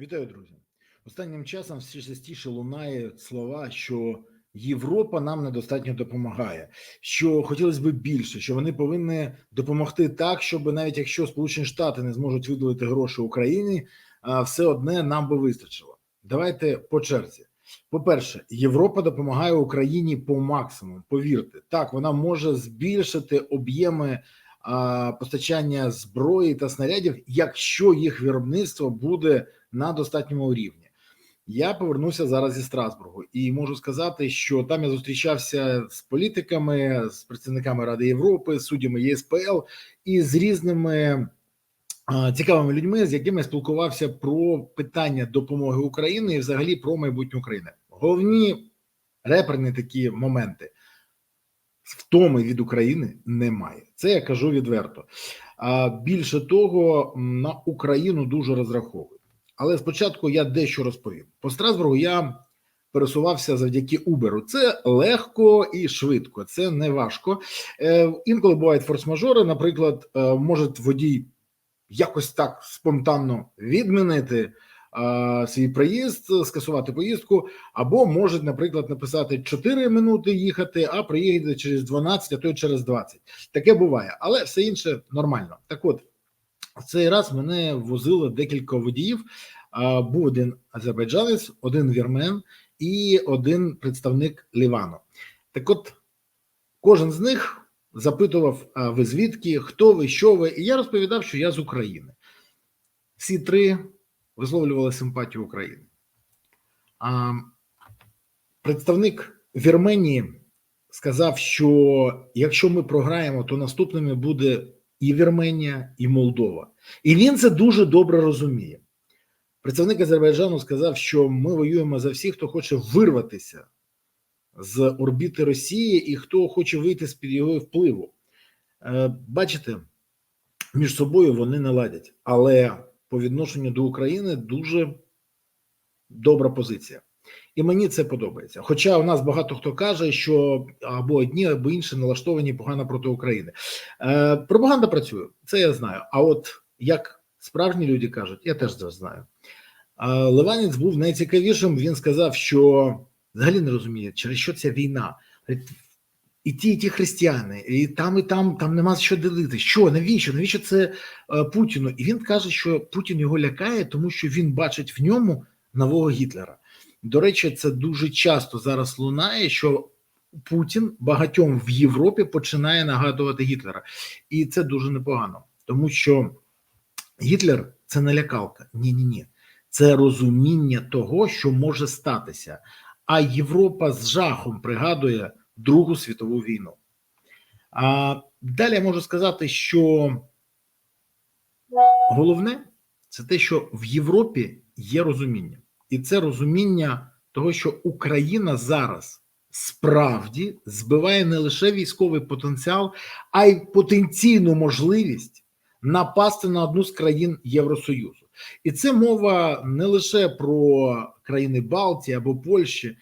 Вітаю, друзі. Останнім часом все частіше лунають слова, що Європа нам недостатньо допомагає, що хотілося б більше, що вони повинні допомогти так, щоб навіть якщо Сполучені Штати не зможуть виділити гроші Україні, все одне нам би вистачило. Давайте по черзі. По-перше, Європа допомагає Україні по максимуму. Повірте, так вона може збільшити об'єми постачання зброї та снарядів, якщо їх виробництво буде на достатньому рівні. Я повернуся зараз зі Страсбургу і можу сказати, що там я зустрічався з політиками, з представниками Ради Європи, з суддями ЄСПЛ і з різними цікавими людьми, з якими спілкувався про питання допомоги України і взагалі про майбутнє України. Головні реперні такі моменти. Втоми від України немає. Це я кажу відверто. А більше того, на Україну дуже розраховують. Але спочатку я дещо розповім. По Страсбургу я пересувався завдяки Uber. Це легко і швидко, це не важко. Е, інколи бувають форс-мажори. Наприклад, е, може водій якось так спонтанно відмінити свій приїзд, скасувати поїздку, або можуть, наприклад, написати 4 минути їхати, а приїде через 12, а то й через 20. Таке буває, але все інше нормально. Так от. В цей раз мене возило декілька водіїв. Був один азербайджанець, один вірмен і один представник Лівану. Так от, кожен з них запитував: а ви звідки, хто ви, що ви? І я розповідав, що я з України. Всі три висловлювали симпатію України. А представник Вірменії сказав, що якщо ми програємо, то наступними буде і Вірменія, і Молдова. І він це дуже добре розуміє. Представник Азербайджану сказав, що ми воюємо за всіх, хто хоче вирватися з орбіти Росії і хто хоче вийти з під його впливу. Е, Бачите, між собою вони не ладять, але по відношенню до України дуже добра позиція. І мені це подобається. Хоча у нас багато хто каже, що або одні, або інші налаштовані погано проти України. Е, Пропаганда працює, це я знаю. А от як справжні люди кажуть, я теж це знаю. Е, Ливанець був найцікавішим. Він сказав, що взагалі не розуміє, через що ця війна. І ті, і ті християни, і там, і там там нема що ділити. Що навіщо? Навіщо це е, Путіну? І він каже, що Путін його лякає, тому що він бачить в ньому нового Гітлера. До речі, це дуже часто зараз лунає, що Путін багатьом в Європі починає нагадувати Гітлера, і це дуже непогано, тому що Гітлер це не лякалка. Ні, ні, ні, це розуміння того, що може статися. А Європа з жахом пригадує Другу світову війну. А далі я можу сказати, що головне це те, що в Європі є розуміння. І це розуміння того, що Україна зараз справді збиває не лише військовий потенціал, а й потенційну можливість напасти на одну з країн Євросоюзу. І це мова не лише про країни Балтії або Польщі.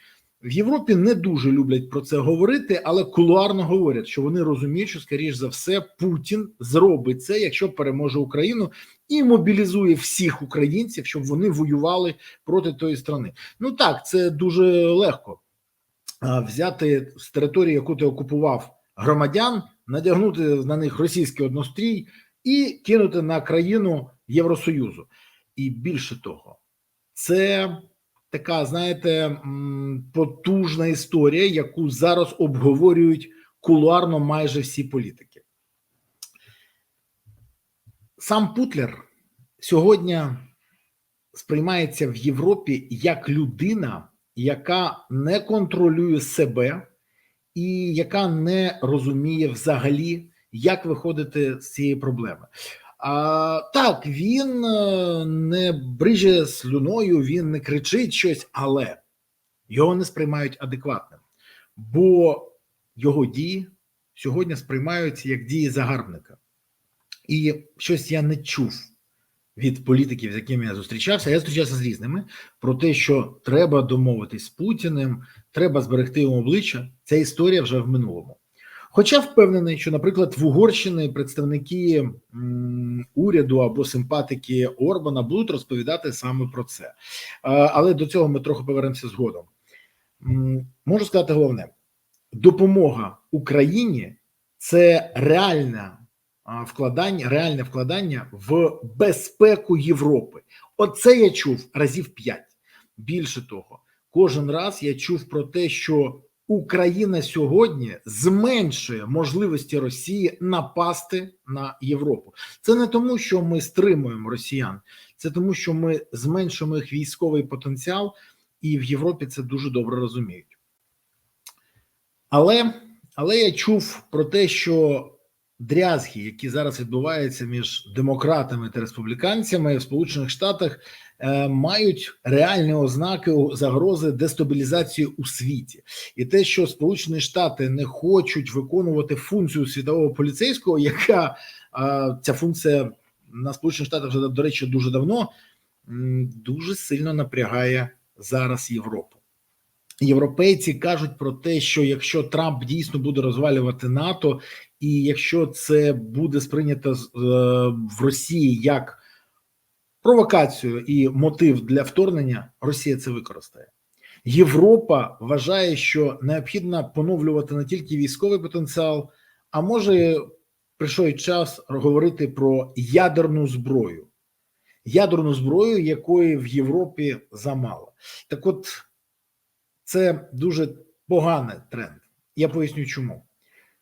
В Європі не дуже люблять про це говорити, але кулуарно говорять, що вони розуміють, що скоріш за все Путін зробить це, якщо переможе Україну, і мобілізує всіх українців, щоб вони воювали проти тої страни. Ну так, це дуже легко взяти з території, яку ти окупував громадян, надягнути на них російський однострій і кинути на країну Євросоюзу. І більше того, це така, знаєте, потужна історія, яку зараз обговорюють кулуарно майже всі політики. Сам Путлер сьогодні сприймається в Європі як людина, яка не контролює себе і яка не розуміє взагалі, як виходити з цієї проблеми. А, так, він е, не бриже слюною, він не кричить щось, але його не сприймають адекватним, бо його дії сьогодні сприймаються як дії загарбника. І щось я не чув від політиків, з якими я зустрічався. Я зустрічався з різними про те, що треба домовитись з Путіним, треба зберегти йому обличчя. Ця історія вже в минулому. Хоча впевнений, що, наприклад, в Угорщині представники уряду або симпатики Орбана будуть розповідати саме про це. Але до цього ми трохи повернемося згодом. Можу сказати головне: допомога Україні це реальне вкладання, реальне вкладання в безпеку Європи. Оце я чув разів п'ять. Більше того, кожен раз я чув про те, що Україна сьогодні зменшує можливості Росії напасти на Європу. Це не тому, що ми стримуємо росіян, це тому, що ми зменшуємо їх військовий потенціал, і в Європі це дуже добре розуміють. Але, але я чув про те, що дрязги, які зараз відбуваються між демократами та республіканцями в Сполучених Штатах, е, мають реальні ознаки загрози дестабілізації у світі, і те, що Сполучені Штати не хочуть виконувати функцію світового поліцейського, яка ця функція на Сполучених Штатах вже до речі дуже давно, дуже сильно напрягає зараз Європу. Європейці кажуть про те, що якщо Трамп дійсно буде розвалювати НАТО, і якщо це буде сприйнято е, в Росії як провокацію і мотив для вторгнення, Росія це використає. Європа вважає, що необхідно поновлювати не тільки військовий потенціал, а може прийшов час говорити про ядерну зброю, ядерну зброю, якої в Європі замало. Так, от це дуже поганий тренд. Я поясню, чому.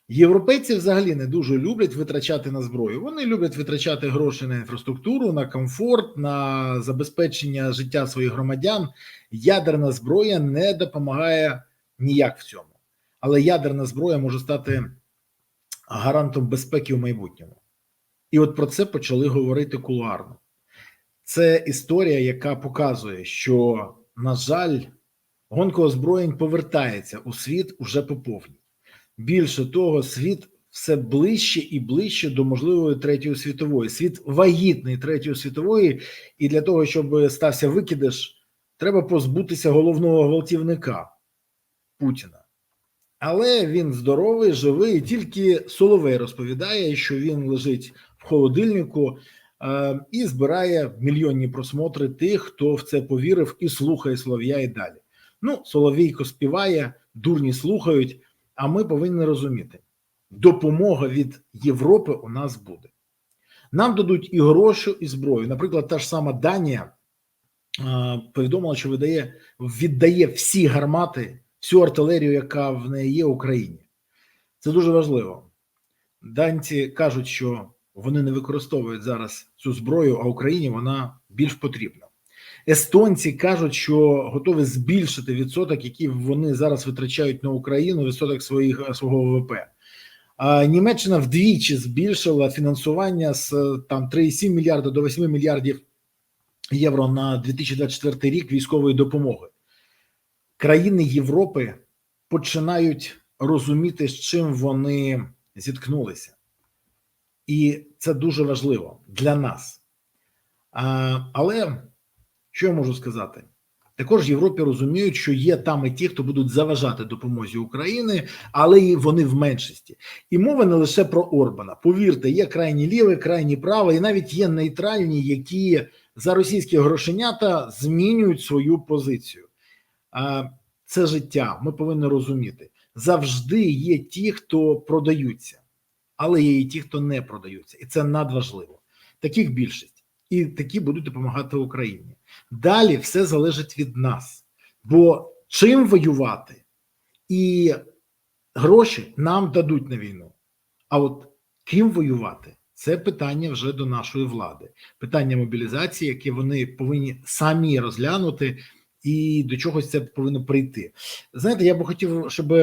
Європейці взагалі не дуже люблять витрачати на зброю. Вони люблять витрачати гроші на інфраструктуру, на комфорт, на забезпечення життя своїх громадян. Ядерна зброя не допомагає ніяк в цьому. Але ядерна зброя може стати гарантом безпеки в майбутньому. І от про це почали говорити кулуарно. Це історія, яка показує, що, на жаль, гонка озброєнь повертається у світ уже по повній. Більше того, світ все ближче і ближче до можливої третьої світової. Світ вагітний третьої світової, і для того, щоб стався викидиш, треба позбутися головного гвалтівника Путіна. Але він здоровий, живий. Тільки Соловей розповідає, що він лежить в холодильнику е, і збирає мільйонні просмотри тих, хто в це повірив і слухає Солов'я і далі. Ну, Соловійко співає, дурні слухають. А ми повинні розуміти, допомога від Європи у нас буде. Нам дадуть і гроші, і зброю. Наприклад, та ж сама Данія повідомила, що видає, віддає всі гармати, всю артилерію, яка в неї є в Україні. Це дуже важливо. Данці кажуть, що вони не використовують зараз цю зброю, а Україні вона більш потрібна. Естонці кажуть, що готові збільшити відсоток, який вони зараз витрачають на Україну, відсоток своїх свого ВВП. Німеччина вдвічі збільшила фінансування з там 3,7 мільярда до 8 мільярдів євро на 2024 рік військової допомоги. Країни Європи починають розуміти, з чим вони зіткнулися, і це дуже важливо для нас. А, Але що я можу сказати? Також в Європі розуміють, що є там і ті, хто будуть заважати допомозі України, але і вони в меншості. І мова не лише про Орбана. Повірте, є крайні ліве, крайні праве, і навіть є нейтральні, які за російські грошенята змінюють свою позицію. Це життя. Ми повинні розуміти. Завжди є ті, хто продаються, але є і ті, хто не продаються, і це надважливо. Таких більшість, і такі будуть допомагати Україні. Далі все залежить від нас, бо чим воювати і гроші нам дадуть на війну. А от ким воювати це питання вже до нашої влади, питання мобілізації, яке вони повинні самі розглянути, і до чогось це повинно прийти. Знаєте, я би хотів, щоб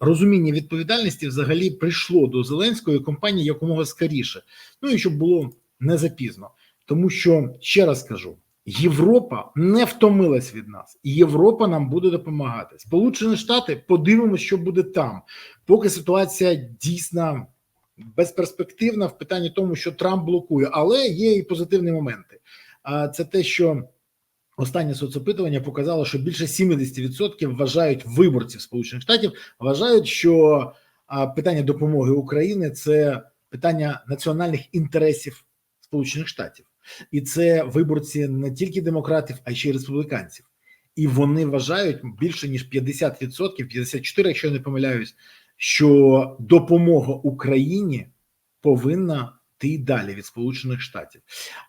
розуміння відповідальності взагалі прийшло до Зеленської компанії якомога скоріше. Ну і щоб було не запізно, тому що ще раз кажу. Європа не втомилась від нас, і Європа нам буде допомагати. Сполучені Штати подивимося, що буде там, поки ситуація дійсно безперспективна в питанні тому, що Трамп блокує, але є і позитивні моменти. А це те, що останнє соцопитування показало, що більше 70% вважають виборців Сполучених Штатів, вважають, що питання допомоги України це питання національних інтересів Сполучених Штатів, і це виборці не тільки демократів, а ще й республіканців. І вони вважають більше ніж 50%, 54, якщо я не помиляюсь, що допомога Україні повинна йти далі від Сполучених Штатів.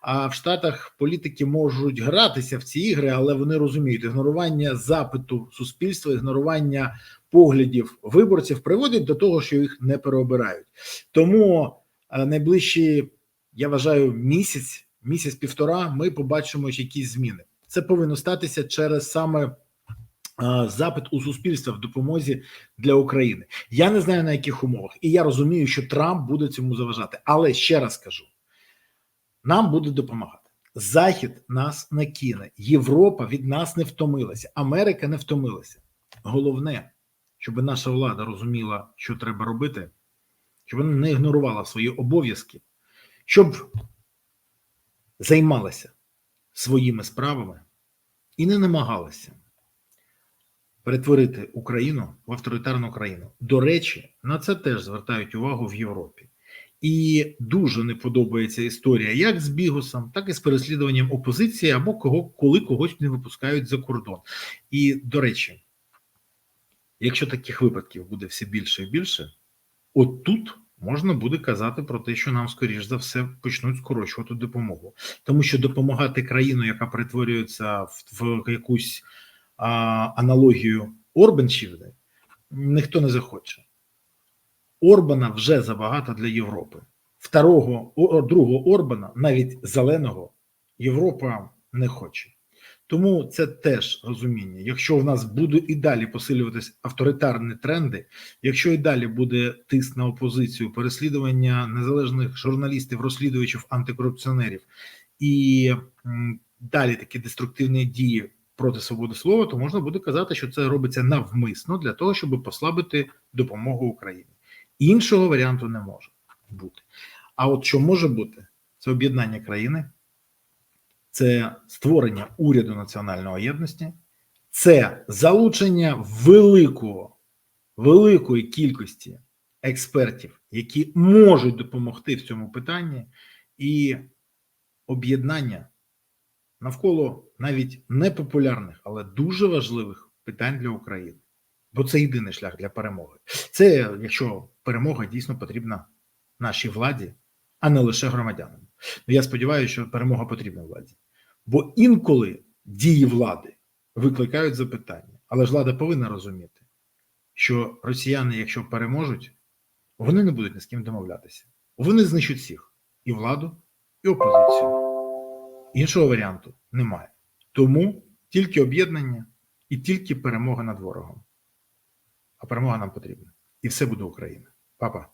А в Штатах політики можуть гратися в ці ігри, але вони розуміють, ігнорування запиту суспільства, ігнорування поглядів виборців приводить до того, що їх не переобирають. Тому е, найближчі, я вважаю, місяць, місяць-півтора, ми побачимо якісь зміни. Це повинно статися через саме запит у суспільства в допомозі для України. Я не знаю на яких умовах, і я розумію, що Трамп буде цьому заважати. Але ще раз кажу: нам буде допомагати. Захід нас не кине, Європа від нас не втомилася, Америка не втомилася. Головне, щоб наша влада розуміла, що треба робити, щоб вона не ігнорувала свої обов'язки, щоб займалася своїми справами і не намагалася перетворити Україну в авторитарну країну. До речі, на це теж звертають увагу в Європі. І дуже не подобається історія як з Бігусом, так і з переслідуванням опозиції або кого, коли когось не випускають за кордон. І до речі, якщо таких випадків буде все більше і більше, от тут можна буде казати про те, що нам, скоріш за все, почнуть скорочувати допомогу, тому що допомагати країну, яка перетворюється в, в якусь а, аналогію Орбанщини, ніхто не захоче. Орбана вже забагато для Європи. Второго, другого Орбана, навіть зеленого, Європа не хоче. Тому це теж розуміння. Якщо в нас будуть і далі посилюватись авторитарні тренди, якщо і далі буде тиск на опозицію, переслідування незалежних журналістів, розслідувачів, антикорупціонерів і далі такі деструктивні дії проти свободи слова, то можна буде казати, що це робиться навмисно для того, щоб послабити допомогу Україні. Іншого варіанту не може бути. А от що може бути, це об'єднання країни, це створення уряду національної єдності, це залучення великого, великої кількості експертів, які можуть допомогти в цьому питанні, і об'єднання навколо навіть непопулярних, але дуже важливих питань для України. Бо це єдиний шлях для перемоги. Це якщо перемога дійсно потрібна нашій владі, а не лише громадянам. Ну я сподіваюся, що перемога потрібна владі. Бо інколи дії влади викликають запитання, але ж влада повинна розуміти, що росіяни, якщо переможуть, вони не будуть ні з ким домовлятися. Вони знищать всіх і владу, і опозицію. Іншого варіанту немає. Тому тільки об'єднання і тільки перемога над ворогом. А перемога нам потрібна. І все буде Україна. Папа.